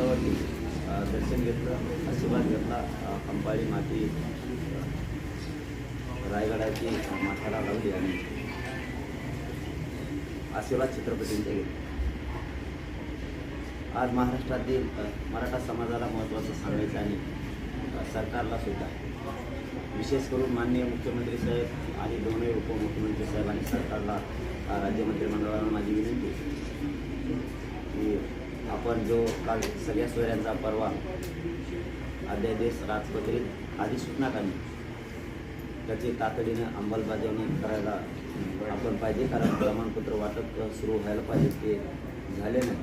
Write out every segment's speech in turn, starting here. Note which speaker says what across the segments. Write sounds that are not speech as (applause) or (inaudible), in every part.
Speaker 1: झाडावरती दर्शन घेतलं आशीर्वाद घेतला अ, कंपाळी माती रायगडाची माथाला लावली आणि आशीर्वाद छत्रपतींचे घेतले. आज महाराष्ट्रातील मराठा समाजाला महत्त्वाचं सांगायचं आणि सरकारला सुद्धा विशेष करून माननीय मुख्यमंत्री साहेब आणि दोन्ही उपमुख्यमंत्री साहेब आणि सरकारला राज्य मंत्रिमंडळाला माझी विनंती की आपण जो काल सगळ्या सोयऱ्यांचा परवा अध्यादेश राजपत्रित अधिसूचना काढली. त्याची तातडीनं अंमलबजावणी करायला आपण पाहिजे कारण प्रमाणपत्र वाटप सुरू व्हायला पाहिजे ते झाले नाही.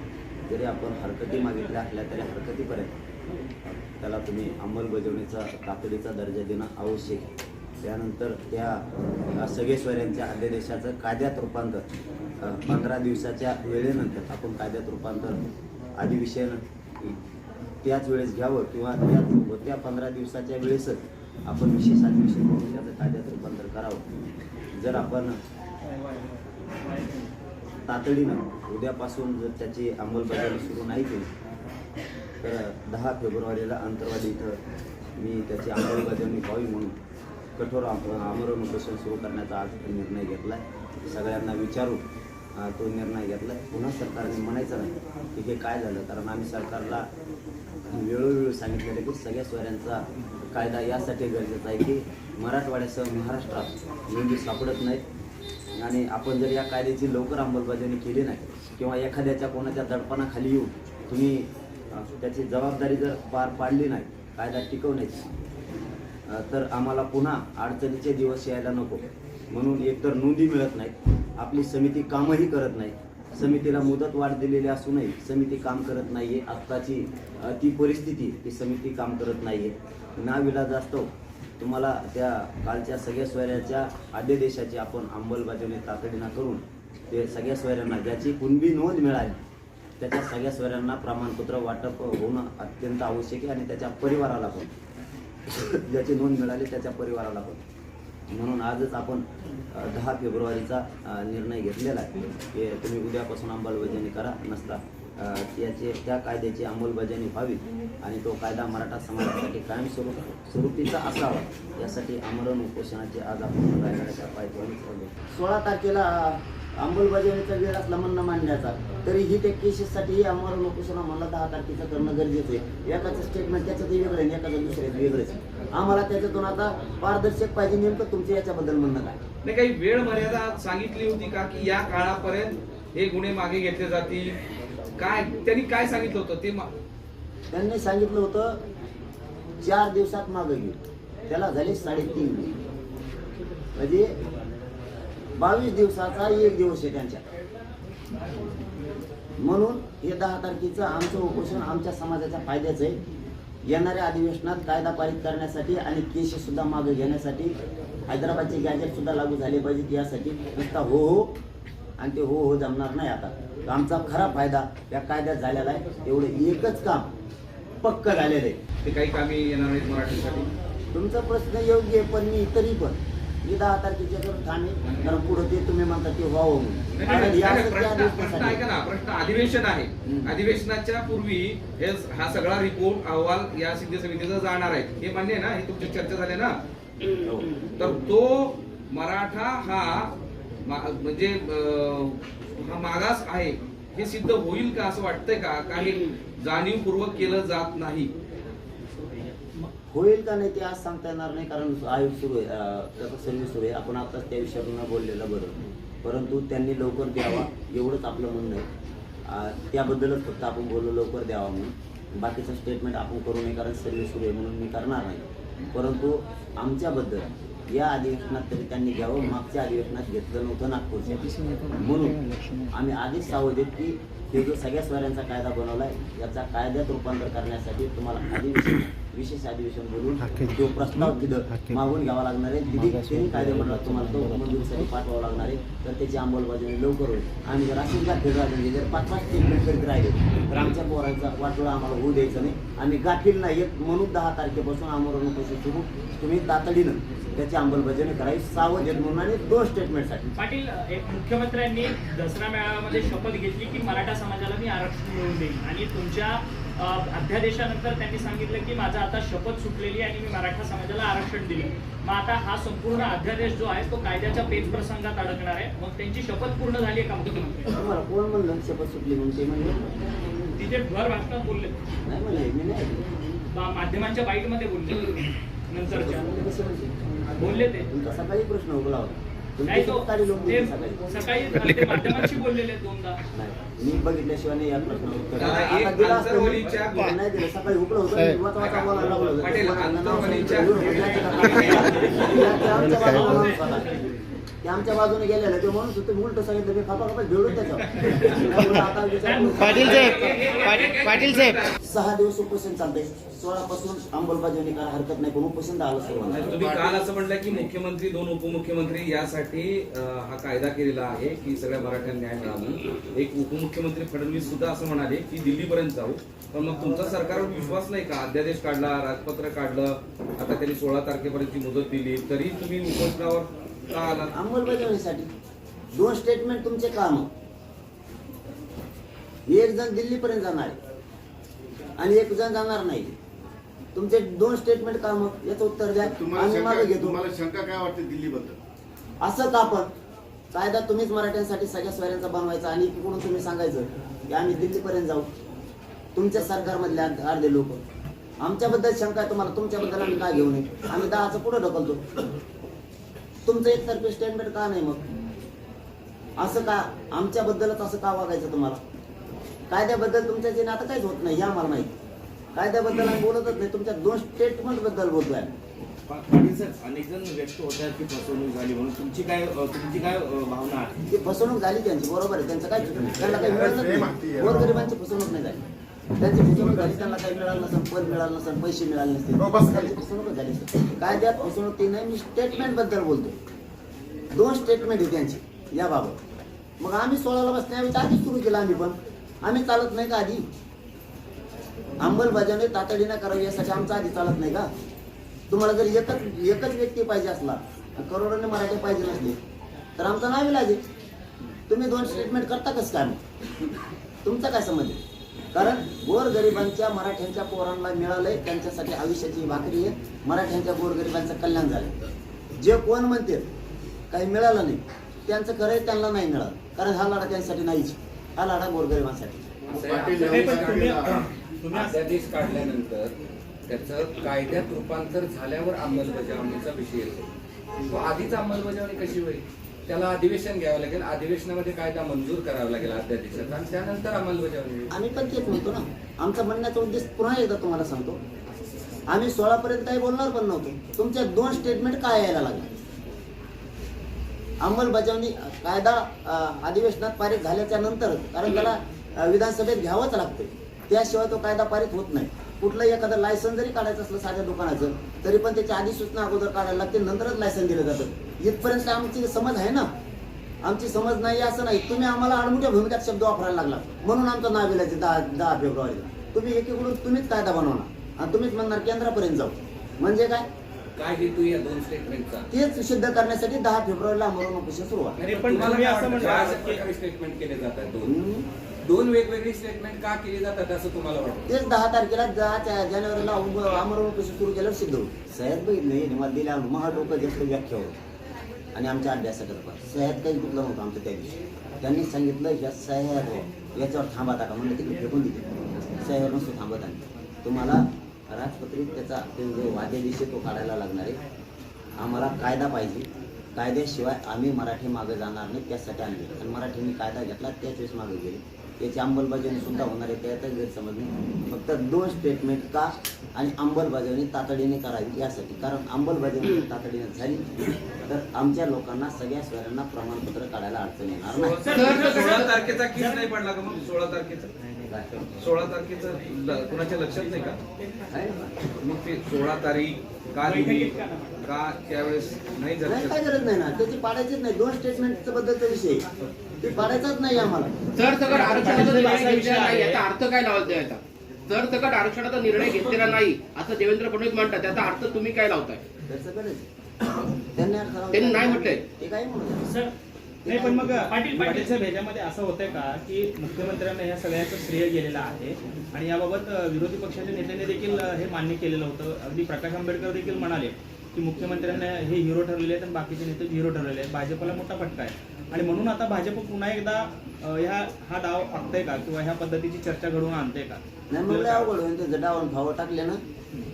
Speaker 1: जरी आपण हरकती मागितल्या असल्या तरी हरकतीपर्यंत. त्याला तुम्ही अंमलबजावणीचा तातडीचा दर्जा देणं आवश्यक आहे. त्यानंतर त्या सगळे स्वऱ्यांच्या अध्यादेशाचं कायद्यात रूपांतर पंधरा दिवसाच्या वेळेनंतर आपण कायद्यात रूपांतर अधिविषयन त्याच वेळेस घ्यावं किंवा त्याच त्या पंधरा दिवसाच्या वेळेसच आपण विशेष अधिवेशन करून त्याचं कायद्यात रूपांतर करावं. जर आपण तातडीनं उद्यापासून जर त्याची अंमलबजावणी सुरू नाही केली तर दहा फेब्रुवारीला अंतरवाडी इथं मी त्याची अंमलबजावणी व्हावी म्हणून कठोर आमरण उपोषण सुरू करण्याचा आज निर्णय घेतला आहे सगळ्यांना विचारून तो निर्णय घेतला. पुन्हा सरकारने म्हणायचं नाही की हे काय झालं. कारण आम्ही सरकारला वेळोवेळी सांगितलेलं की सगळ्या स्वऱ्यांचा कायदा यासाठी गरजेचा आहे की मराठवाड्यासह महाराष्ट्रात नोंदी सापडत नाहीत. आणि आपण जर या कायद्याची लवकर अंमलबजावणी केली नाही किंवा एखाद्याच्या कोणाच्या दडपणाखाली येऊन तुम्ही त्याची जबाबदारी जर पार पाडली नाही कायदा टिकवण्याची तर आम्हाला पुन्हा अडचणीचे दिवस यायला नको. म्हणून एकतर नोंदी मिळत नाहीत. आपली समिती कामही करत नाही. समितीला मुदत वाढ दिलेली असूनही समिती काम करत नाहीये. आत्ताची ती परिस्थिती ती समिती काम करत नाहीये. नाविलाज असतो. तुम्हाला त्या कालच्या सगळ्या सोयऱ्याच्या आद्यदेशाची आपण अंमलबजावणी तातडीनं करून ते सगळ्या सोयऱ्यांना ज्याची कुणबी नोंद मिळाली त्याच्या सगळ्या सोयऱ्यांना प्रमाणपत्र वाटप होणं अत्यंत आवश्यक आहे आणि त्याच्या परिवाराला पण. ज्याची नोंद मिळाली त्याच्या परिवाराला पण. म्हणून आजच आपण दहा फेब्रुवारीचा निर्णय घेतलेला आहे. की तुम्ही उद्यापासून अंमलबजावणी करा नसता याचे त्या कायद्याची अंमलबजावणी व्हावी आणि तो कायदा मराठा समाजासाठी कायमस्वरूप स्वरूपीचा असावा यासाठी आमरण उपोषणाचे आज आपण रायगडाच्या पायथ्यावर सोळा तारखेला अंमलबजावणीचा वेळ असला म्हणणं मांडण्याचा तरी ही त्या केसेससाठी आमरण उपोषण आम्हाला दहा तारखेचं करणं गरजेचं आहे. एकाचं स्टेटमेंट त्याचं ते वेगळं आहे एकाचं दुसऱ्याचं वेगळंच आहे. आम्हाला त्याच्यातून आता पारदर्शक पाहिजे नेमकं तुमचं याच्याबद्दल म्हणणं काय?
Speaker 2: नाही काही वेळ मर्यादा सांगितली होती का की या काळापर्यंत हे गुन्हे मागे घेतले जातील? काय त्यांनी काय सांगितलं होतं? ते
Speaker 1: त्यांनी सांगितलं होतं चार दिवसात मागं घेऊ त्याला झाले साडेतीन म्हणजे बावीस दिवसाचा एक दिवस आहे त्यांच्या म्हणून हे दहा तारखेचं आमचं उपोषण आमच्या समाजाच्या फायद्याचं आहे. येणाऱ्या अधिवेशनात कायदा पारित करण्यासाठी आणि केसेस सुद्धा मागे घेण्यासाठी हैदराबादचे गॅजेट सुद्धा लागू झाले पाहिजेत यासाठी. नुसता हो हो आणि ते हो हो जमणार नाही आता. आमचा खरा फायदा या कायद्यात झालेला आहे. तेवढं एकच काम पक्क झालेलं आहे.
Speaker 2: ते काही कामी येणार नाहीत मराठीसाठी.
Speaker 1: तुमचा प्रश्न योग्य आहे पण मी तरी पण मी दहा तारखेच्या करून ठाणे कारण पुढे ते तुम्ही म्हणता ते व्हावं म्हणून. कारण या सगळ्या
Speaker 2: प्रश्न प्रश्न
Speaker 1: गोष्टीसाठी-
Speaker 2: ऐका ना प्रश्न अधिवेशन आहे.
Speaker 1: हम्म.
Speaker 2: अधिवेशनाच्या पूर्वी हे हा सगळा रिपोर्ट अहवाल या सिद्धी समितीचा जाणार आहे. हे मान्य आहे ना? हे तुमची चर्चा झाली ना?
Speaker 1: हो.
Speaker 2: तर तो मराठा हा मा- म्हणजे अं, हा मागास आहे. हे सिद्ध होईल का असं वाटतंय का? काही जाणीवपूर्वक केलं जात नाही.
Speaker 1: होईल का नाही ते आज सांगता येणार नाही कारण आयोग सुरू आहे त्याचा सर्व्हिस सुरू आहे. आपण आताच त्या विषयावर न बोललेलं बरं. परंतु त्यांनी लवकर द्यावा एवढंच आपलं म्हणणं आहे. त्याबद्दलच फक्त आपण बोललो लवकर द्यावा म्हणून. बाकीचं स्टेटमेंट आपण करू नये कारण सर्व्हिस सुरू आहे म्हणून मी करणार नाही. परंतु आमच्याबद्दल या अधिवेशनात तरी त्यांनी घ्यावं मागच्या अधिवेशनात घेतलं नव्हतं नागपूरच्या. म्हणून आम्ही आधीच सावध आहेत की हे जो सगळ्या स्वाऱ्यांचा कायदा बनवला आहे याचा कायद्यात रूपांतर करण्यासाठी तुम्हाला अधिवेशन विशेष अधिवेशन बोलून तो प्रस्ताव तिथं मागून घ्यावा लागणार आहे. तिथे त्यांनी कायदेमंडळात तुम्हाला तो मंजुरीसाठी पाठवावा लागणार आहे. तर त्याची अंमलबजावणी लवकर होईल. आणि जर अशीच गाठील राहिली जर पाच पाच स्टेटमेंट करीत राहिले. तर आमच्या पोरांचा वाटोळा आम्हाला होऊ द्यायचं नाही. आम्ही गाठील नाही येत म्हणून दहा तारखेपासून आमरण उपोषण सुरू. तुम्ही तातडीनं त्याची अंमलबजावणी करावी. सावध आहेत म्हणून आणि दोन स्टेटमेंटसाठी
Speaker 3: पाटील एक मुख्यमंत्र्यांनी दसरा मेळाव्यामध्ये शपथ घेतली की मराठा समाजाला मी आरक्षण मिळवून देईन. आणि तुमच्या अध्यादेशानंतर त्यांनी सांगितलं की माझा आता शपथ सुटलेली आहे आणि मी मराठा समाजाला आरक्षण दिलं. मग आता हा संपूर्ण अध्यादेश जो आहे तो कायद्याच्या पेच प्रसंगात अडकणार आहे. मग त्यांची शपथ पूर्ण झाली आहे का मुख्यमंत्री?
Speaker 1: तुम्हाला कोण म्हणलं शपथ सुटली म्हणून? ते म्हणले.
Speaker 3: तिथे भर भाषणात बोलले.
Speaker 1: नाही म्हणले मी नाही ऐकलं.
Speaker 3: मा- माध्यमांच्या बाईटमध्ये बोलले. नंतरच्या.
Speaker 1: म्हणजे? म्हणते
Speaker 3: बोलले ते.
Speaker 1: तुमचा सकाळी प्रश्न होता.
Speaker 3: नाही तो ते
Speaker 1: सकाळी (laughs)
Speaker 3: माध्यमांशी बोललेले दोनदा
Speaker 1: नाही मी बघितल्याशिवाय नाही या प्रश्नावर उत्तर आता दिलं असतं मी. नाही दिलं सकाळी होतं. मी वाचा वाचा बोलायला लागलो होतो.
Speaker 2: पाटील,
Speaker 1: माणूस होता. (laughs) (laughs) ते आमच्या बाजूने गेलेलं ते म्हणून तुम्ही उलट सांगितलं मी खापा खापा भेडून त्याच्यावर.
Speaker 4: पाटील साहेब पाटील- पाटील साहेब
Speaker 1: सहा दिवस उपोषण चालतंय सोळा पासून अंमलबजावणी करा हरकत नाही पण उपोषण झालं.
Speaker 2: तुम्ही काल असं म्हटलं की मुख्यमंत्री दोन उपमुख्यमंत्री यासाठी हा कायदा केलेला आहे की सगळ्या मराठ्यांना न्याय मिळावा म्हणून. एक उपमुख्यमंत्री फडणवीस सुद्धा असं म्हणाले की दिल्लीपर्यंत जाऊ पण मग तुमचा सरकारवर विश्वास नाही का अध्यादेश काढला राजपत्र काढलं आता त्यांनी सोळा तारखेपर्यंतची मुदत दिली तरी तुम्ही उपोषणावर आला
Speaker 1: अंमलबजावणीसाठी दोन स्टेटमेंट तुमचे काम. एक जण दिल्लीपर्यंत जाणार आणि एक जण जाणार नाही. तुमचे दोन स्टेटमेंट काम याचं उत्तर द्या. आम्ही मागे घेतो.
Speaker 5: तुम्हाला शंका काय वाटते दिल्लीबद्दल?
Speaker 1: असं का पण कायदा तुम्हीच मराठ्यांसाठी सगळ्या स्वऱ्यांचा बनवायचा आणि इकडून तुम्ही सांगायचं की आम्ही दिल्लीपर्यंत जाऊ. तुमच्या सरकारमधले अर्ध- अर्धे लोक. आमच्याबद्दल शंका आहे तुम्हाला तुमच्याबद्दल आम्ही का घेऊ नये? आम्ही दहाचं पुढे ढकलतो. तुमचं एकतर्फी स्टेटमेंट का नाही मग? असं का? आमच्याबद्दलच असं का वागायचं तुम्हाला? कायद्याबद्दल तुमच्या जे आता काहीच होत नाही हे आम्हाला माहिती कायद्याबद्दल आम्ही बोलतच नाही तुमच्या दोन स्टेटमेंटबद्दल बोलतोय आम्ही.
Speaker 6: पाटील साहेब अनेक जण व्यक्त होत आहेत की फसवणूक झाली म्हणून. तुमची काय तुमची काय भावना आहे?
Speaker 1: ती फसवणूक झाली त्यांची बरोबर आहे. त्यांचं काय. त्यांना काही मिळालं नाही. गोरगरिबांची फसवणूक नाही झाली. त्यांची फसवणूक झाली त्यांना काही मिळालं नसेल पद मिळालं नसेल पैसे मिळाले नसते त्यांची फसवणूक झाली असेल. कायद्यात फसवणूक ती नाही मी स्टेटमेंटबद्दल बोलतो दोन स्टेटमेंट आहे त्यांची याबाबत. मग आम्ही सोळाला बसण्याऐवजी आधीच सुरू केलं आम्ही पण. आम्ही चालत नाही का आधी? अंमलबजावणी तातडीनं करावी यासाठी आमचं आधी चालत नाही का? तुम्हाला जर एकच एकच व्यक्ती पाहिजे असला करोडोने मराठी पाहिजे नसले तर आमचं नाव लागेल. तुम्ही दोन स्टेटमेंट करता कसं काय तुमचा काय संबंध आहे? कारण गोरगरिबांच्या मराठ्यांच्या पोरांना मिळालंय त्यांच्यासाठी आयुष्याची भाकरी आहे. मराठ्यांच्या गोरगरिबांचं कल्याण झालं जे कोण म्हणते काही मिळालं नाही त्यांचं खरं आहे, त्यांना नाही मिळालं. कारण हा लढा त्यांच्यासाठी नाहीच. हा लढा गोरगरिबांसाठी.
Speaker 7: अध्यादेश काढल्यानंतर त्याचं कायद्यात रूपांतर झाल्यावर अंमलबजावणीचा विषय येतो. आधीच अंमलबजावणी कशी होईल? त्याला अधिवेशन घ्यावं लागेल. अधिवेशनामध्ये कायदा मंजूर करावा लागेल अध्यादेशाचा आणि त्यानंतर अंमलबजावणी होईल.
Speaker 1: आम्ही पण तेच म्हणतो ना. आमचा म्हणण्याचा उद्देश पुन्हा एकदा तुम्हाला सांगतो. आम्ही सोळा पर्यंत काही बोलणार पण नव्हतो. तुमच्या दोन स्टेटमेंट काय यायला लागले? अंमलबजावणी कायदा अं, अधिवेशनात पारित झाल्याच्यानंतर कारण त्याला अं, विधानसभेत घ्यावंच लागतं त्याशिवाय तो कायदा पारित होत नाही. कुठलंही एखादं लायसन जरी काढायचं असलं साध्या दुकानाचं तरी पण त्याची अधिसूचना अगोदर काढायला लागते नंतरच लायसन दिलं जातं. इथपर्यंत आमची समज आहे ना? आमची समज नाही असं नाही. तुम्ही आम्हाला आडमुठ्या भूमिकात शब्द वापरायला लागला म्हणून आमचं नाव दिलायचे दहा दहा फेब्रुवारीला. तुम्ही एकीकडून तुम्हीच कायदा बनवणार. आणि तुम्हीच म्हणणार केंद्रापर्यंत जाऊ. म्हणजे काय?
Speaker 7: काय हेतू या दोन स्टेटमेंटचा
Speaker 1: तेच सिद्ध करण्यासाठी दहा फेब्रुवारीला उपोषण सुरुवात.
Speaker 3: नाही, पण तुम्ही असं म्हणता
Speaker 7: स्टेटमेंट केले जातात दोन. वेगवेगळी स्टेटमेंट का केली जातात असं तुम्हाला वाटतं?
Speaker 1: तेच दहा तारखेला दहा जानेवारीला उपोषण सुरू केल्यावर सिद्ध होईल. सह्यात बघितलं मला दिल्या महा डोकं जास्त व्याख्या होत आणि आमच्या अभ्यासाकडे पण सह्यात काही कुठलं नव्हतं आमचं त्या दिवशी. त्यांनी सांगितलं ह्या सह्यात हो, याच्यावर थांबा टाका म्हणलं तिकडे फेकून दिले सह्यावर नसतो थांबत आणि तुम्हाला राजपत्रित त्याचा जो जो वाद्यादिवशी तो काढायला लागणार आहे आम्हाला कायदा पाहिजे. कायद्याशिवाय आम्ही मराठी मागे जाणार नाही त्यासाठी आणले. आणि मराठीने कायदा घेतला त्याच वेळेस मागे गेले. याची अंमलबजावणी सुद्धा होणार आहे त्यातच गैरसमज नाही. फक्त दोन स्टेटमेंट का आणि अंमलबजावणी तातडीने करावी यासाठी. कारण अंमलबजावणी तातडीने झाली तर आमच्या लोकांना सगळ्या स्वरांना प्रमाणपत्र काढायला अडचण येणार नाही.
Speaker 2: सोळा तारखेचा केस नाही पडला का मग? सोळा तारखेचा? सोळा तारखेचं कुणाच्या लक्षात नाही का? मग ते सोळा तारीख का दिली का त्यावेळेस नाही
Speaker 1: नाही
Speaker 2: झालं
Speaker 1: काय गरज नाही ना. त्याची पाडायचीच नाही. दोन स्टेटमेंट बद्दलचा विषय. आहे. ते पाडायचाच नाही आम्हाला.
Speaker 8: आरक्षणाचा निर्णय घेतलेला नाही याचा अर्थ काय लावत द्यायचा सरसकट आरक्षणाचा निर्णय घेतलेला नाही असं देवेंद्र फडणवीस म्हणतात त्याचा अर्थ तुम्ही काय लावताय?
Speaker 1: त्याचं गरज आहे. त्यांनी अर्थ लावला.
Speaker 8: त्यांनी नाही म्हटलंय.
Speaker 1: ते काय म्हणत
Speaker 3: सर
Speaker 9: नाही पण मग
Speaker 3: पाटील पाटील.
Speaker 9: साहेब ह्याच्यामध्ये असं होतंय का की मुख्यमंत्र्यांना या सगळ्याचं श्रेय गेलेलं आहे आणि याबाबत विरोधी पक्षाच्या नेत्यांनी देखील हे मान्य केलेलं होतं. अगदी प्रकाश आंबेडकर देखील म्हणाले की मुख्यमंत्र्यांना हे हिरो ठरलेले आहेत आणि बाकीचे नेते हिरो ठरलेले आहेत. भाजपला मोठा फटका आहे. आणि म्हणून आता भाजप पुन्हा एकदा ह्या हा डाव आखतंय का किंवा ह्या पद्धतीची चर्चा घडवून आणते का?
Speaker 1: नाही मग लय अवघड होईल. ते जटावरून फावं टाकले ना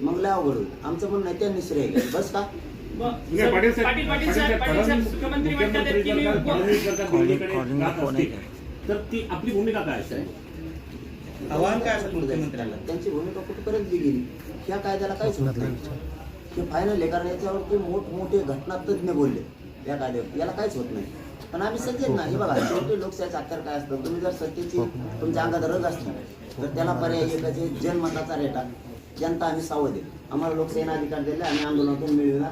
Speaker 1: मग लय अवघड होईल. आमचं म्हणणं आहे त्यांनी श्रेय बस का?
Speaker 3: पाटील पाटील पाटील साहेब पाटील साहेब मुख्यमंत्री म्हणतात आहेत की मी
Speaker 9: तर ती आपली भूमिका काय असेल आव्हान काय असेल मुख्यमंत्र्यांना?
Speaker 1: त्यांची भूमिका कुठपर्यंत गेली? ह्या कायद्याला काहीच होत नाही हे फायनल आहे कारण याच्यावरती मोठमोठे घटना तज्ज्ञ बोलले या कायद्यावर. याला काहीच होत नाही. पण आम्ही सज्जन ना. हे बघा शेवटी लोकशाहीचा अत्यार काय असतं? तुम्ही जर सत्तेची तुमच्या अंगात रग असली तर त्याला पर्याय एकच जनमताचा रेटा. जनता आम्ही सावध आहे. आम्हाला लोकशाहीने अधिकार दिले आम्ही आंदोलनातून मिळविला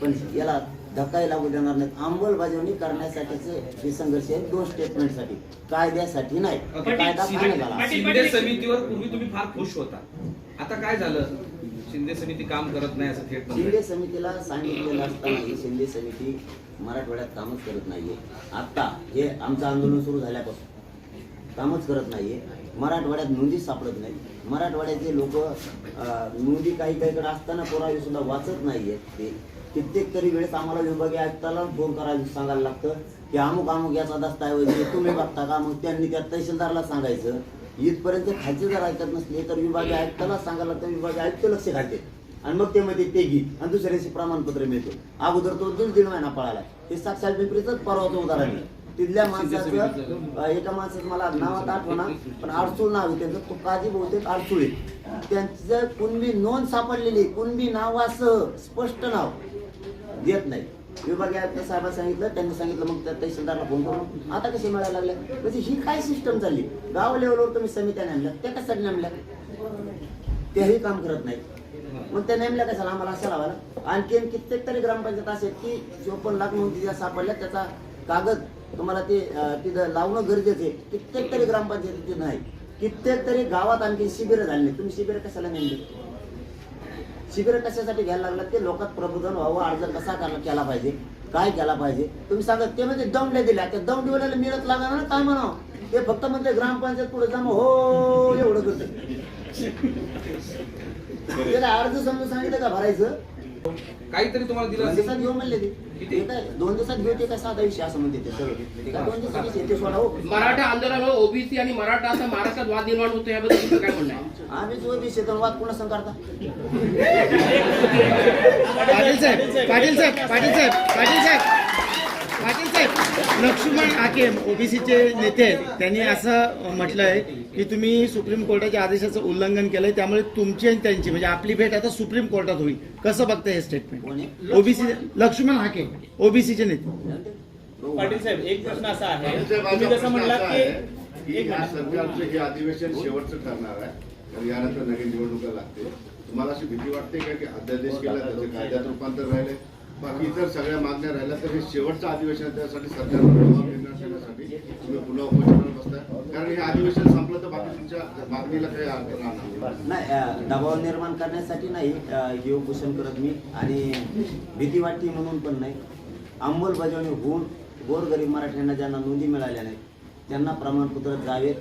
Speaker 1: पण याला धक्काही लागू देणार नाहीत. अंमलबजावणी करण्यासाठीचे हे संघर्ष आहे दोन स्टेटमेंटसाठी कायद्यासाठी नाही. कायदा झाला
Speaker 2: शिंदे. समितीवर पूर्वी तुम्ही फार खुश होता. आता काय झालं? शिंदे समिती काम करत नाही असं थेट म्हणताय.
Speaker 1: शिंदे समितीला सांगितलेलं असताना ही शिंदे समिती मराठवाड्यात कामच करत नाहीये. आता हे आमचं आंदोलन सुरू झाल्यापासून कामच करत नाहीये. मराठवाड्यात नोंदी सापडत नाही. मराठवाड्याचे लोक नोंदी काही काहीकडे असताना कोणावी सुद्धा वाचत नाहीयेत ते कित्येक तरी वेळेस आम्हाला विभागीय आयुक्ताला फोन करायला सांगायला लागतं की अमुक अमुक याचा दस्ताऐवज तुम्ही बघता का? मग त्यांनी त्या तहसीलदारला सांगायचं. इथपर्यंत खायचे जर ऐकत नसले तर विभागीय आयुक्ताला सांगायला लागतं विभागीय आयुक्त लक्ष घालते. आणि मग ते मध्ये ते घे. आणि दुसऱ्या दिवशी प्रमाणपत्र मिळतो. अगोदर तो दीड दीड महिना पळाला. हे साक्षात पिंपरीच परवाचं उदाहरण आहे. तिथल्या माणसाचं एका माणसाचं मला नावात आठवणा पण आडसूळ नाव आहे त्यांचं. तो काजी बहुतेक आडसूळ आहे. त्यांचं कुणबी नोंद सापडलेली कुणबी नावासह स्पष्ट नाव देत नाही. विभागीय आयुक्त साहेबांनी सांगितलं त्यांनी सांगितलं मग त्या तहसीलदारला फोन करून आता कसे मिळायला लागले? म्हणजे ही काय सिस्टम चालली? गाव लेवलवर तुम्ही समित्या नेमल्या त्या कशासाठी नेमल्या? तेही काम करत नाहीत. मग त्या नेमल्या कशाला? आम्हाला अशा लावायला. आणखीन कित्येक तरी ग्रामपंचायत असेल की चोपन्न लाख नोंदी ज्या सापडल्या त्याचा कागद तुम्हाला ते तिथं लावणं गरजेचं आहे. कित्येक तरी ग्रामपंचायती नाही कित्येक तरी गावात आणखी शिबिरं झाली नाही तुम्ही शिबिरं कशाला नेमली? शिबिर कशासाठी घ्यायला लागलं? ते लोकात प्रबोधन व्हावं अर्ज कसा केला पाहिजे? काय केला पाहिजे? तुम्ही सांगा ते म्हणजे दमड्या दिल्या. त्या दमडीवाल्याला मिळत लागणार ना? काय म्हणावं? ते फक्त म्हणजे ग्रामपंचायत पुढे जा मग हो एवढं करत त्याला अर्ज समजून सांगितलं का भरायचं?
Speaker 2: काहीतरी तुम्हाला दिलं
Speaker 1: दोन
Speaker 2: असेल.
Speaker 1: घेऊ म्हणले ते.
Speaker 2: किती?
Speaker 1: ते काय दोन दिवसात घेऊ ते काय साधा विषय असं म्हणते ते सगळं. ते काय दोन दिवसात येते सोडा हो.
Speaker 8: मराठा आंदोलनामुळे ओबीसी आणि मराठा असा महाराष्ट्रात वाद निर्माण होतो याबद्दल तुमचं काय म्हणणं आहे?
Speaker 1: आम्ही जो विषय तर वाद पुन्हा संकारता
Speaker 4: पाटील साहेब पाटील साहेब पाटील साहेब पाटील साहेब पाटील साहेब. लक्ष्मण हाके ओबीसीचे नेते आहेत त्यांनी असं म्हटलंय की तुम्ही सुप्रीम कोर्टाच्या आदेशाचं उल्लंघन केलंय त्यामुळे तुमची आणि त्यांची म्हणजे आपली भेट आता सुप्रीम कोर्टात होईल. कसं बघताय हे? स्टेटमेंट ओबीसी लक्ष्मण हाके ओबीसीचे नेते.
Speaker 9: पाटील साहेब एक प्रश्न असा आहे. तुम्ही जसं
Speaker 5: असा
Speaker 9: की
Speaker 5: आहे की
Speaker 9: एक
Speaker 5: या. सरकारचं हे अधिवेशन शेवटचं ठरणार आहे. तर यानंतर नवीन निवडणुका लागते तुम्हाला अशी भीती वाटते का की अध्यादेश केला त्याचं कायद्यात रूपांतर राहिले? बाकी इतर सगळ्या मागण्या राहिल्या तर हे शेवटचं अधिवेशन त्यासाठी सरकार तुम्ही पुन्हा उपोषणावर बसताय. कारण हे अधिवेशन संपलं तर बाकी तुमच्या मागणीला काही राहणार नाही.
Speaker 1: दबाव निर्माण करण्यासाठी नाही अं, हे उपोषण करत मी आणि भीती वाटते म्हणून पण नाही. अंमलबजावणी होऊन गोरगरीब मराठ्यांना ज्यांना नोंदी मिळाल्या नाहीत त्यांना प्रमाणपत्र जावेत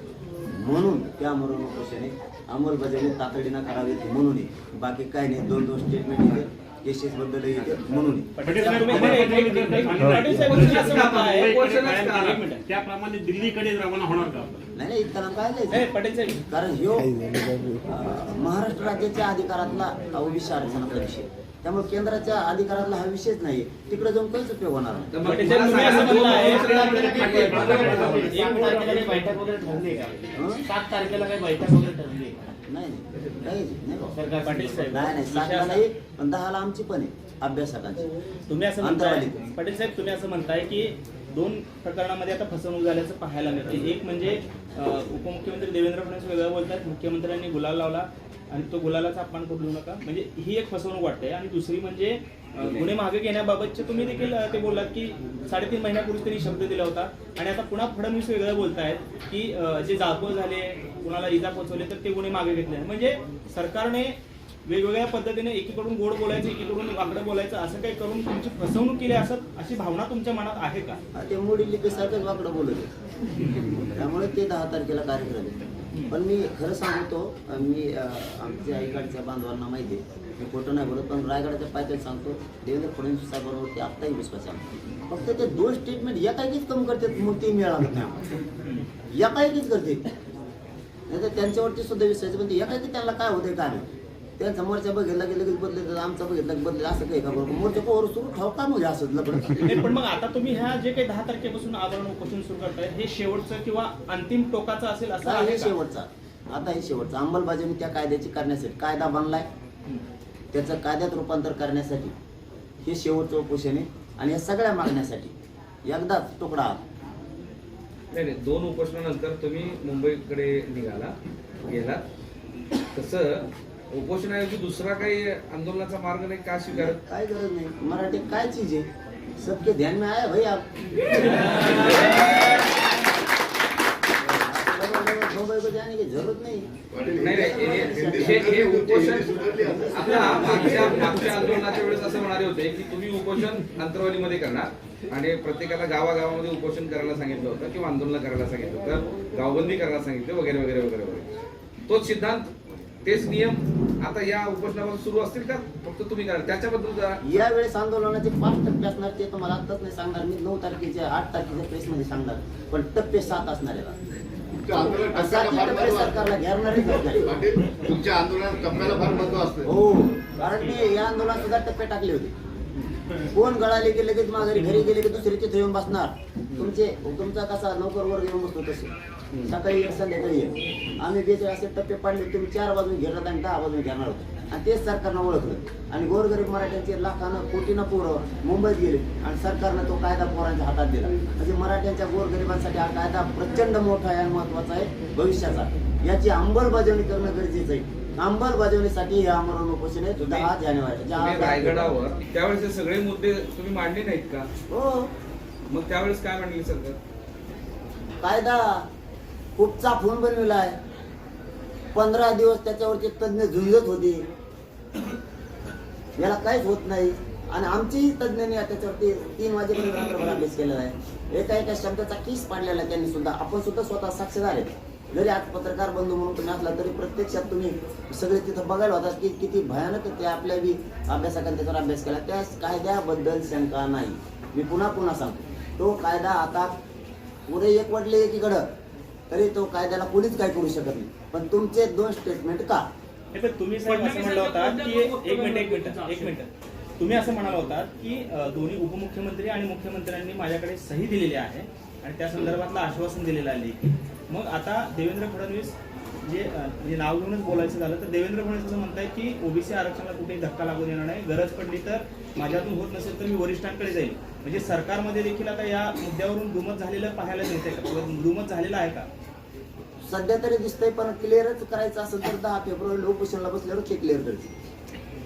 Speaker 1: म्हणून त्या मरण उपोषणे अंमलबजावणी तातडीनं करावीत म्हणूनही बाकी काय नाही. दोन दोन स्टेटमेंट येते केसेस बद्दल येते म्हणून आहे.
Speaker 9: पाटील साहेब, तुम्ही- एक- एक- एक- एक- एक- पाटील साहेब, तुम्ही असं म्हणताय-
Speaker 2: एक वर्षालाच का?
Speaker 9: एक मिनिट.
Speaker 10: त्याप्रमाणे दिल्लीकडे रवाना होणार का
Speaker 1: नाही नाही इतकं लांब काय
Speaker 9: नाही,
Speaker 1: जायचं?
Speaker 9: पाटील साहेब
Speaker 1: कारण ह्यो अं, महाराष्ट्र राज्याच्या अधिकारातला ओबीसी आरक्षणाचा विषय त्यामुळे केंद्राच्या अधिकारातला हा विषयच नाही तिकडे जाऊन काहीच उपयोग होणार नाही
Speaker 2: तर मग
Speaker 9: पाटील साहेब, तुम्ही असं म्हणताय-
Speaker 1: हं?
Speaker 10: सात तारखेला काही बैठक वगैरे ठरली आहे का?
Speaker 1: नाही नाही काहीच नाही बाबा.
Speaker 9: पाटील साहेब
Speaker 1: नाही नाही सातला नाही पण दहाला आमची पण आहे अभ्यासकांची
Speaker 9: तुम्ही असं म्हणताय
Speaker 1: अंतराळी.
Speaker 9: पाटील साहेब तुम्ही असं म्हणताय की दोन प्रकरणामध्ये आता फसवणूक झाल्याचं पाहायला मिळते. एक म्हणजे उपमुख्यमंत्री देवेंद्र फडणवीस वेगळं बोलतात. मुख्यमंत्र्यांनी गुलाल लावला आणि तो गुलालाचा अपमान करू देऊ नका. म्हणजे ही एक फसवणूक वाटते. आणि दुसरी म्हणजे गुन्हे मागे घेण्याबाबतचे तुम्ही देखील ते बोललात की साडेतीन महिन्यापूर्वी त्यांनी शब्द दिला होता. आणि आता पुन्हा फडणवीस वेगळं बोलतायत की जे जागो झाले कुणाला इजा पोचवले तर ते गुन्हे मागे घेतले. म्हणजे सरकारने वेगवेगळ्या पद्धतीने एकीकडून गोड बोलायचं एकीकडून वाकडं बोलायचं असं काही करून तुमची फसवणूक केली असत अशी भावना तुमच्या मनात आहे का?
Speaker 1: ते मोडी लिपीसारखंच वाकडं बोलत त्यामुळे ते दहा तारखेला कार्यक्रम आहे. पण मी खरं सांगतो मी आमच्या इकडच्या बांधवांना माहिती आहे. मी खोटं नाही बोलत पण रायगडाच्या पायथ्यात सांगतो देवेंद्र फडणवीस साहेबांवरती आत्ताही विश्वास आहे फक्त ते दोन स्टेटमेंट एकाएकीच कमी करतात मूर्ती मिळाला एकाएकीच करते नाही तर त्यांच्यावरती सुद्धा विश्वास पण एकाएकी त्यांना काय होतंय काय नाही. त्या समोरच्या बघितला की लगेच बदलत आमचा बघितला की बदलत असं काही का बरोबर? मोर्चा पोवर सुरू ठेव का म्हणजे असं
Speaker 9: नाही, पण मग आता तुम्ही ह्या जे काही दहा तारखेपासून आवरण उपोषण सुरू करताय हे शेवटचं किंवा अंतिम टोकाचं असेल असं आहे
Speaker 1: हे
Speaker 9: का?
Speaker 1: शेवटचा आता हे शेवटचा अंमलबजावणी त्या कायद्याची करण्यासाठी कायदा बनलाय. त्याचं कायद्यात रूपांतर करण्यासाठी हे शेवटचं उपोषण आहे. आणि या सगळ्या मागण्यासाठी एकदाच तुकडा.
Speaker 2: नाही नाही दोन उपोषणानंतर तुम्ही मुंबईकडे निघाला गेलात. तसं उपोषणाऐवजी दुसरा काही आंदोलनाचा मार्ग नाही का स्वीकारत?
Speaker 1: काय गरज नाही. मराठी काय चीज आहे? सबके ध्यान में आया भाई आप. मुंबई को जाने की जरूरत नहीं.
Speaker 2: नाही हे- हे- हे उपोषण. आपल्या मागच्या मागच्या आंदोलनाच्या वेळेस असं म्हणाले होते की तुम्ही उपोषण अंतरवालीमध्ये करणार आणि प्रत्येकाला गावागावामध्ये उपोषण करायला सांगितलं होतं किंवा आंदोलन करायला सांगितलं होतं गावबंदी करायला सांगितलं वगैरे वगैरे वगैरे वगैरे. तोच सिद्धांत तेच नियम आता या उपोषणापासून सुरू असतील का? फक्त तुम्ही करा. त्याच्याबद्दल जरा
Speaker 1: यावेळेस आंदोलनाचे पाच टप्पे असणार ते तुम्हाला आत्ताच नाही सांगणार. मी नऊ तारखेच्या आठ तारखेच्या प्रेस मध्ये सांगणार. पण टप्पे सात असणार आहे. सरकारला नाही.
Speaker 5: पाटील तुमच्या आंदोलनात टप्प्याला फार महत्त्व असतं
Speaker 1: हो. कारण मी या आंदोलनात सुद्धा टप्पे टाकले होते. कोण गळाले की लगेच माघारी घरी गेले की दुसरे तिथे येऊन बसणार? तुमचे तुमचा कसा नोकर वर्ग येऊन बसतो तसे. सकाळी एक संध्याकाळी एक. आम्ही बेचे असे टप्पे पाडले तुम्ही चार बाजून घेरलात आणि दहा बाजून घेणार होते. आणि तेच सरकारनं ओळखलं. आणि गोरगरीब मराठ्यांचे लाखानं कोटीनं पोरं मुंबईत गेले आणि सरकारनं तो कायदा पोरांच्या हातात दिला. म्हणजे मराठ्यांच्या गोरगरिबांसाठी हा कायदा प्रचंड मोठा आहे आणि महत्त्वाचा आहे भविष्याचा. याची अंमलबजावणी करणं गरजेचं आहे. अंमलबजावणीसाठी हे आमरण उपोषण आहे. दहा जानेवारी
Speaker 2: रायगडावर त्यावेळेस सगळे मुद्दे तुम्ही मांडले नाहीत का?
Speaker 1: हो.
Speaker 2: मग त्यावेळेस काय म्हणले सरकार?
Speaker 1: कायदा खूप चाफून बनविला आहे. पंधरा दिवस त्याच्यावरचे तज्ज्ञ झुंजत होते. याला काहीच होत नाही. आणि आमचीही तज्ज्ञांनी त्याच्यावरती तीन वाजेपर्यंत रात्रभर अभ्यास केलेला आहे. एका एका शब्दाचा किस पाडलेला आहे त्यांनी सुद्धा. आपण सुद्धा स्वतः साक्षीदार आहेत जरी आज पत्रकार बंधू म्हणून तुम्ही असला तरी प्रत्यक्षात तुम्ही सगळे तिथं बघायला होता की किती भयानक ते आपल्या बी अभ्यासकांनी त्याच्यावर अभ्यास केला. त्या कायद्याबद्दल शंका नाही. मी पुन्हा पुन्हा सांगतो. तो कायदा आता पुरे एक वडले एकीकडं तरी तो कायद्याला कोणीच काय करू शकत नाही. पण तुमचे दोन स्टेटमेंट का?
Speaker 9: हे पण तुम्ही साहेब असं म्हणला होता की एक मिनिट एक मिनिट एक मिनिट. तुम्ही असं म्हणाला होता की दोन्ही उपमुख्यमंत्री आणि मुख्यमंत्र्यांनी माझ्याकडे सही दिलेली आहे आणि त्या संदर्भातलं आश्वासन दिलेलं आहे. मग आता देवेंद्र फडणवीस जे म्हणजे नाव घेऊनच बोलायचं झालं तर देवेंद्र फडणवीस असं म्हणताय की ओबीसी आरक्षणाला कुठेही धक्का लागू देणार नाही. गरज पडली तर माझ्यातून होत नसेल तर मी वरिष्ठांकडे जाईल. म्हणजे सरकारमध्ये देखील आता या मुद्द्यावरून दुमत झालेलं पाहायला मिळतंय का? किंवा दुमत झालेलं आहे का?
Speaker 1: सध्या तरी दिसतंय पण क्लिअरच करायचं असेल तर दहा फेब्रुवारी उपोषणाला बसल्यावर ते क्लिअर करते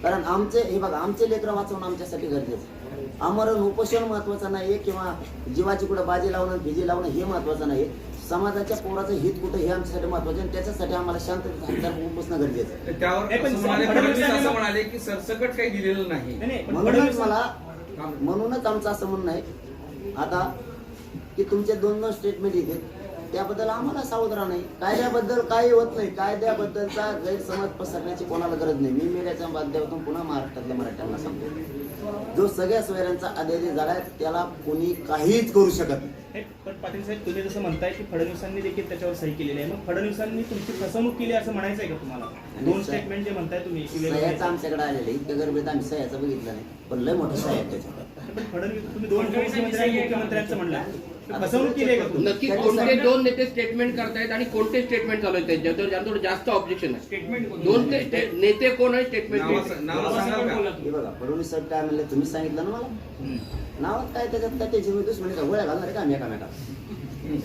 Speaker 1: कारण आमचे हे बघा आमचे लेकरं वाचवणं आमच्यासाठी गरजेचं आमरण उपोषण महत्वाचं नाही किंवा जीवाची कुठं बाजी लावणं भिजी लावणं हे महत्वाचं नाही समाजाच्या पोराचं हित कुठं हे आमच्यासाठी महत्वाचं आणि त्याच्यासाठी आम्हाला शांत उपोषणं गरजेचं आहे.
Speaker 2: तर त्यावर
Speaker 9: नाही, पण
Speaker 2: असं म्हणाले
Speaker 9: फडणवीस
Speaker 2: फडणवीस
Speaker 9: यांनी
Speaker 2: असं
Speaker 9: मग-
Speaker 2: म्हणाले की सरसकट काही दिलेलं नाही.
Speaker 9: नाही नाही पण
Speaker 1: म्हणूनच
Speaker 9: फडणवीस
Speaker 1: मला म्हणूनच आमचं असं म्हणणं आहे आता की तुमचे दोन दोन स्टेटमेंट येते. त्याबद्दल आम्हाला सावध राहा नाही कायद्याबद्दल काही होत नाही कायद्याबद्दलचा गैरसमज पसरण्याची कोणाला गरज नाही. मी मीडियाच्या माध्यमातून पुन्हा महाराष्ट्रातल्या मराठ्यांना सांगतो. जो सगळ्या सोयऱ्यांचा अध्यादेश झालाय त्याला कोणी काहीच करू शकत नाही.
Speaker 9: पण पाटील साहेब तुम्ही जसं म्हणताय की फडणवीसांनी देखील त्याच्यावर सही केलेली आहे. मग फडणवीसांनी तुमची फसवणूक केली असं म्हणायचं आहे का तुम्हाला? दोन स्टेटमेंट जे म्हणताय तुम्ही
Speaker 1: सह्याचं आमच्याकडे आलेलं इतक्या गरबेत आम्ही सह्याचं बघितलं नाही. पण लय मोठं सह्या त्याच्यात
Speaker 9: पण फडणवीस तुम्ही दोन मुख्यमंत्र्यांचं म्हणलं
Speaker 8: नक्की कोणते दोन नेते स्टेटमेंट करतायत आणि कोणते स्टेटमेंट चालू आहेत त्यांच्यावर? ज्यांच्यावर जास्त ऑब्जेक्शन आहे.
Speaker 3: स्टेटमेंट
Speaker 8: दोन ते नेते कोण आहे स्टेटमेंट
Speaker 1: हे बघा साहेब काय म्हणले तुम्ही सांगितलं ना मला? नावात काय त्याच्यात? काय त्याची मी दुश्मनी का गोळ्या घालणार आहे का आम्ही एकामेका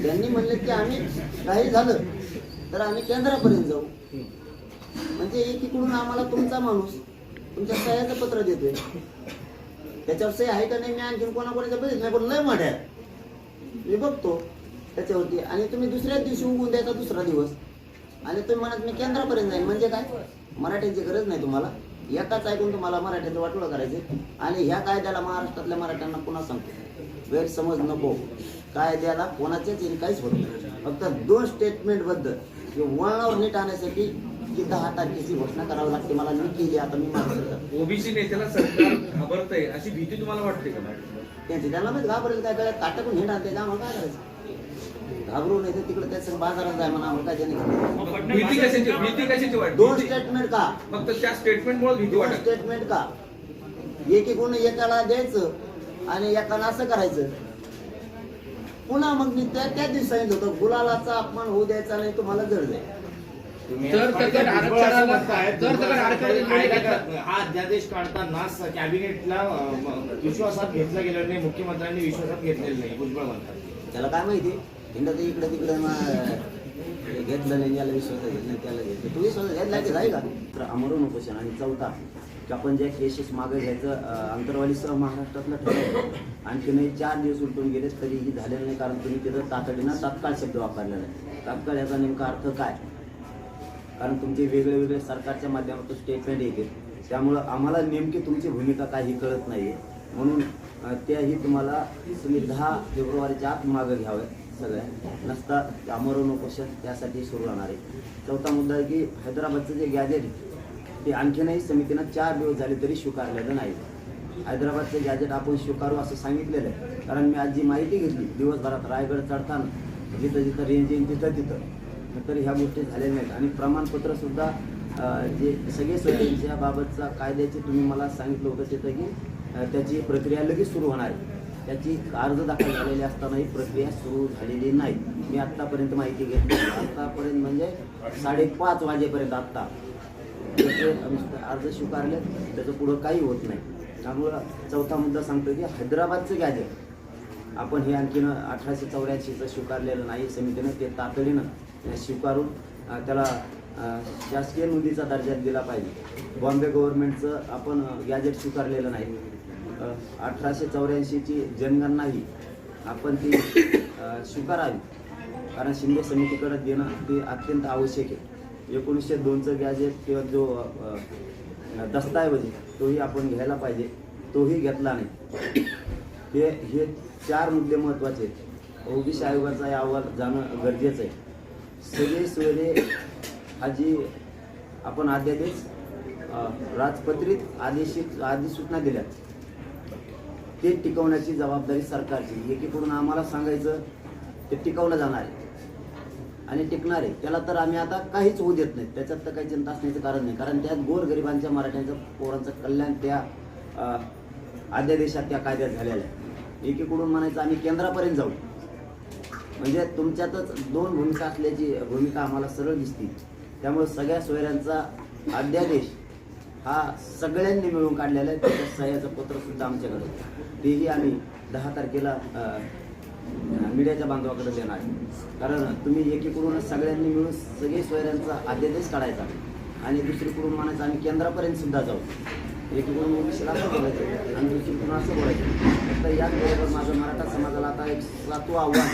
Speaker 1: त्यांनी म्हणले की आम्ही काही झालं तर आम्ही केंद्रापर्यंत जाऊ. म्हणजे एकीकडून आम्हाला तुमचा माणूस तुमच्या सह्याचं पत्र देतोय. त्याच्यावर सही आहे का नाही मी आणखीन कोणाकोणाच्या बघित नाही पण लय मोठ्या मी बघतो त्याच्यावरती. आणि तुम्ही दुसऱ्याच दिवशी उगून द्यायचा दुसरा दिवस. आणि तुम्ही म्हणत मी केंद्रापर्यंत जाईन. म्हणजे काय? मराठ्यांची गरज नाही तुम्हाला. एकाच ऐकून तुम्हाला मराठ्याचं वाटोळं करायचं आणि ह्या कायद्याला महाराष्ट्रातल्या मराठ्यांना पुन्हा सांगतो. गैरसमज नको. कायद्याला कोणाच्याच येईल काहीच होत नाही. फक्त दोन स्टेटमेंटबद्दल की वळणावर नीट आणण्यासाठी की दहा तारखेची घोषणा करावी लागते. मला मी केली आता मी
Speaker 2: ओबीसी नेत्याला सरकार घाबरतंय अशी भीती तुम्हाला वाटते का
Speaker 1: त्यांचे त्यांना माहीत घाबरेल काय गळ्यात काटाकून हिंडा त्याच्या आम्हाला काय करायचं? घाबरू नाही तर तिकडे त्याचं बाजारात जाय म्हणा आम्हाला काय त्याने
Speaker 2: भीती कशाची भीती कशाची वाटते?
Speaker 1: दोन स्टेटमेंट का?
Speaker 2: फक्त त्या स्टेटमेंटमुळे भीती
Speaker 1: दोन
Speaker 2: वाटत.
Speaker 1: स्टेटमेंट का? एक एक एकाला द्यायचं आणि एकाला असं करायचं. पुन्हा मग मी त्या त्या सांगितलं होतं गुलालाचा अपमान होऊ द्यायचा नाही तुम्हाला जड जाईल.
Speaker 8: तर सकट आरक्षणाला
Speaker 6: हा अध्यादेश काढताना कॅबिनेटला विश्वासात घेतलं गेलं नाही मुख्यमंत्र्यांनी विश्वासात घेतलेलं नाही भुजबळ म्हणतात.
Speaker 1: त्याला काय माहिती? हिंडत इकडे तिकडे घेतलं नाही याला विश्वास घेत नाही त्याला घेतलं तू विश्वास घेतला की जाईल का तर अमरून उपोषण आणि चौथा की आपण ज्या केसेस मागे घ्यायचं अं, अंतरवालीसह महाराष्ट्रातलं ठरवलं. आणखीनही चार दिवस उलटून गेले तरीही झालेलं नाही कारण तुम्ही तिथं तातडीनं तात्काळ शब्द वापरलेला आहे. तात्काळ याचा नेमका अर्थ काय? कारण तुमचे वेगळे वेगळे सरकारच्या माध्यमातून स्टेटमेंट येते त्यामुळं आम्हाला नेमकी तुमची भूमिका काही कळत नाही म्हणून त्याही तुम्हाला तुम्ही दहा फेब्रुवारीच्या आत मागं घ्यावं सगळ्या. नसता आमरण उपोषण त्यासाठी सुरू राहणार आहे. चौथा मुद्दा आहे की हैदराबादचं जे गॅजेट ते आणखीनही समितीनं चार दिवस झाले तरी स्वीकारलेलं नाही. हैदराबादचं गॅजेट आपण स्वीकारू असं सांगितलेलं आहे. कारण मी आज जी माहिती घेतली दिवसभरात रायगड चढताना जिथं जिथं रेंज येईल तिथं तिथं तर ह्या गोष्टी झालेल्या नाहीत. आणि प्रमाणपत्र सुद्धा जे सगळे सोयींच्या बाबतचा कायद्याचे तुम्ही मला सांगितलं होतं तिथं की त्याची प्रक्रिया लगेच सुरू होणार आहे. त्याची अर्ज दाखल झालेली असतानाही प्रक्रिया सुरू झालेली नाही. मी आत्तापर्यंत माहिती घेतली. आत्तापर्यंत म्हणजे साडेपाच वाजेपर्यंत आत्ता. अर्ज स्वीकारले त्याचं पुढं काही होत नाही. त्यामुळं चौथा मुद्दा सांगतो की हैदराबादचं गॅजेट आपण हे आणखीन अठराशे चौऱ्याऐंशीचं स्वीकारलेलं नाही समितीनं ते तातडीनं स्वीकारून त्याला शासकीय नोंदीचा दर्जा दिला पाहिजे. बॉम्बे गव्हर्नमेंटचं आपण गॅजेट स्वीकारलेलं नाही. अठराशे चौऱ्याऐंशीची जनगणना ही आपण ती स्वीकारावी. कारण शिंदे समितीकडे देणं ते अत्यंत आवश्यक आहे. एकोणीसशे दोनचं गॅजेट किंवा जो अं, दस्तऐवज तोही आपण घ्यायला पाहिजे. तोही घेतला नाही. हे हे चार मुद्दे महत्त्वाचे आहेत. ओबीसी आयोगाचा हे अहवाल जाणं गरजेचं आहे. सुरे सुरे हा जी आपण अध्यादेश राजपत्रित आदेशित अधिसूचना दिल्या. ते टिकवण्याची जबाबदारी सरकारची. एकीकडून आम्हाला सांगायचं ते टिकवलं जाणार आहे. आणि टिकणार आहे. त्याला तर आम्ही आता काहीच होऊ देत नाही. त्याच्यात तर काही चिंता असण्याचं कारण नाही. कारण त्यात गोरगरिबांच्या मराठ्यांचं पोरांचं कल्याण त्या अध्यादेशात त्या कायद्यात झालेलं आहे. एकीकडून म्हणायचं आम्ही केंद्रापर्यंत जाऊ. म्हणजे तुमच्यातच दोन भूमिका असल्याची भूमिका आम्हाला सरळ दिसते. त्यामुळे सगळ्या सोयऱ्यांचा अध्यादेश हा सगळ्यांनी मिळून काढलेला आहे. त्याच्या सह्याचं पत्र सुद्धा आमच्याकडे तेही आम्ही दहा तारखेला मीडियाच्या बांधवाकडे देणार आहे. कारण तुम्ही एकीकडून सगळ्यांनी मिळून सगळे सोयऱ्यांचा अध्यादेश काढायचा आणि दुसरीकडून म्हणायचं आम्ही केंद्रापर्यंत सुद्धा जाऊ. एकीकडून ओबीसीला असं बोलायचं आणि दुसरीकडून असं बोलायचं. फक्त याचबरोबर माझं मराठा समाजाला आता एक सातवं आव्हान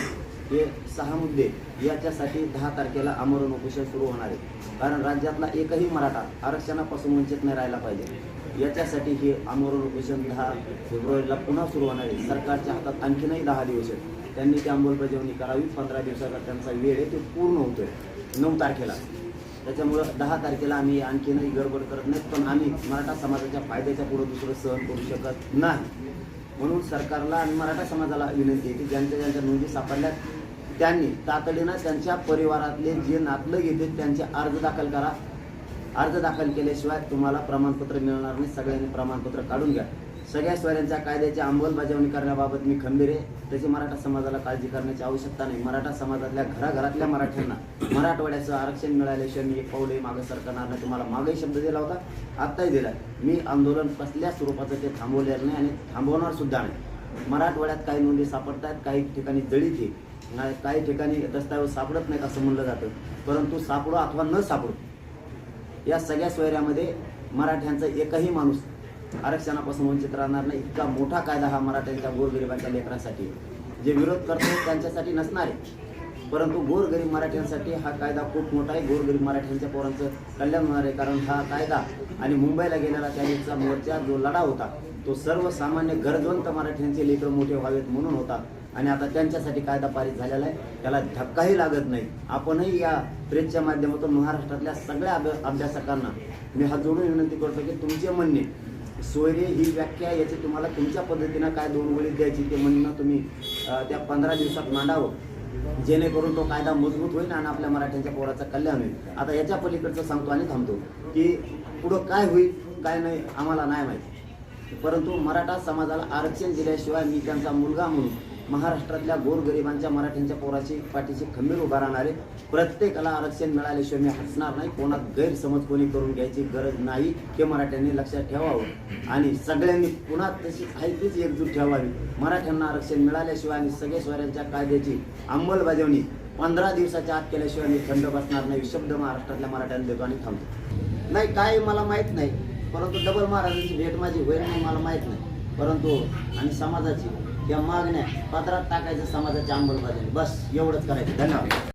Speaker 1: हे सहा मुद्दे याच्यासाठी दहा तारखेला आमरण उपोषण सुरू होणार आहे. कारण राज्यातला एकही मराठा आरक्षणापासून वंचित नाही राहिला पाहिजे. याच्यासाठी हे आमरण उपोषण दहा फेब्रुवारीला पुन्हा सुरू होणार आहे. सरकारच्या हातात आणखीनही दहा दिवस आहेत. त्यांनी ती अंमलबजावणी करावी. पंधरा दिवसाचा त्यांचा वेळ आहे. ते पूर्ण होतोय. नऊ तारखेला. त्याच्यामुळं दहा तारखेला आम्ही आणखीनही गडबड करत नाही पण आम्ही मराठा समाजाच्या फायद्याच्या पुढं दुसरं सहन करू शकत नाही. म्हणून सरकारला आणि मराठा समाजाला विनंती आहे की ज्यांच्या ज्यांच्या नोंदी सापडल्यात त्यांनी तातडीनं त्यांच्या परिवारातले जे नातलं घेते त्यांचे अर्ज दाखल करा. अर्ज दाखल केल्याशिवाय तुम्हाला प्रमाणपत्र मिळणार नाही. सगळ्यांनी प्रमाणपत्र काढून घ्या. सगळ्या स्वऱ्यांच्या कायद्याची अंमलबजावणी करण्याबाबत मी खंबीर आहे. त्याची मराठा समाजाला काळजी करण्याची आवश्यकता नाही. मराठा समाजातल्या घराघरातल्या मराठ्यांना मराठवाड्याचं आरक्षण मिळाल्याशिवाय मी एक पाऊलही मागं सरकारनं तुम्हाला मागही शब्द दिला होता आत्ताही दिला मी आंदोलन कसल्या स्वरूपाचं ते थांबवलेलं नाही आणि थांबवणार सुद्धा नाही. मराठवाड्यात काही नोंदी सापडतात काही ठिकाणी दळीत आहे. काही ठिकाणी दस्तावेज सापडत नाही असं म्हणलं जातं. परंतु सापडो अथवा न सापडो या सगळ्या सोयऱ्यामध्ये मराठ्यांचा एकही माणूस आरक्षणापासून वंचित राहणार नाही. इतका मोठा कायदा हा मराठ्यांच्या गोरगरिबांच्या लेकरांसाठी जे विरोध करतो त्यांच्यासाठी नसणार आहे. परंतु गोरगरीब मराठ्यांसाठी हा कायदा खूप मोठा आहे. गोरगरीब मराठ्यांच्या पोरांचं कल्याण होणार आहे. कारण हा कायदा आणि मुंबईला गेलेला त्यांचा मोर्चा जो लढा होता तो सर्वसामान्य गरजवंत मराठ्यांचे लेकर मोठे व्हावेत म्हणून होता. आणि आता त्यांच्यासाठी कायदा पारित झालेला आहे. त्याला धक्काही लागत नाही. आपणही या प्रेसच्या माध्यमातून महाराष्ट्रातल्या सगळ्या अभ्यासकांना मी हा जोडून विनंती करतो की तुमचे म्हणणे सोयरे ही व्याख्या याची तुम्हाला तुमच्या पद्धतीनं काय दोन गोळी द्यायची ते म्हणणं तुम्ही त्या पंधरा दिवसात मांडावं. जेणेकरून तो कायदा मजबूत होईल आणि आपल्या मराठ्यांच्या पोराचं कल्याण होईल. आता याच्या पलीकडचं सांगतो आणि थांबतो की पुढं काय होईल काय नाही आम्हाला नाही माहिती. परंतु मराठा समाजाला आरक्षण दिल्याशिवाय मी त्यांचा मुलगा म्हणून महाराष्ट्रातल्या गोरगरिबांच्या मराठ्यांच्या पोराची पाठीशी खंबीर उभा राहणारे प्रत्येकाला आरक्षण मिळाल्याशिवाय मी हसणार नाही. कोणात गैरसमज कोणी करून घ्यायची गरज नाही हे मराठ्यांनी लक्षात ठेवावं. आणि सगळ्यांनी पुन्हा तशी आहे तीच एकजूट ठेवावी. मराठ्यांना आरक्षण मिळाल्याशिवाय आणि सगळे स्वरांच्या कायद्याची अंमलबजावणी पंधरा दिवसाच्या आत केल्याशिवाय मी थंड बसणार नाही शब्द महाराष्ट्रातल्या मराठ्यांना देतो आणि थांबतो. नाही काय मला माहीत नाही परंतु डबल महाराजांची भेट माझी होईल नाही मला माहीत नाही. परंतु आणि समाजाची या मागण्या पत्रात टाकायचं समाजाच्या अंमलबजावणी बस एवढंच करायचं. धन्यवाद.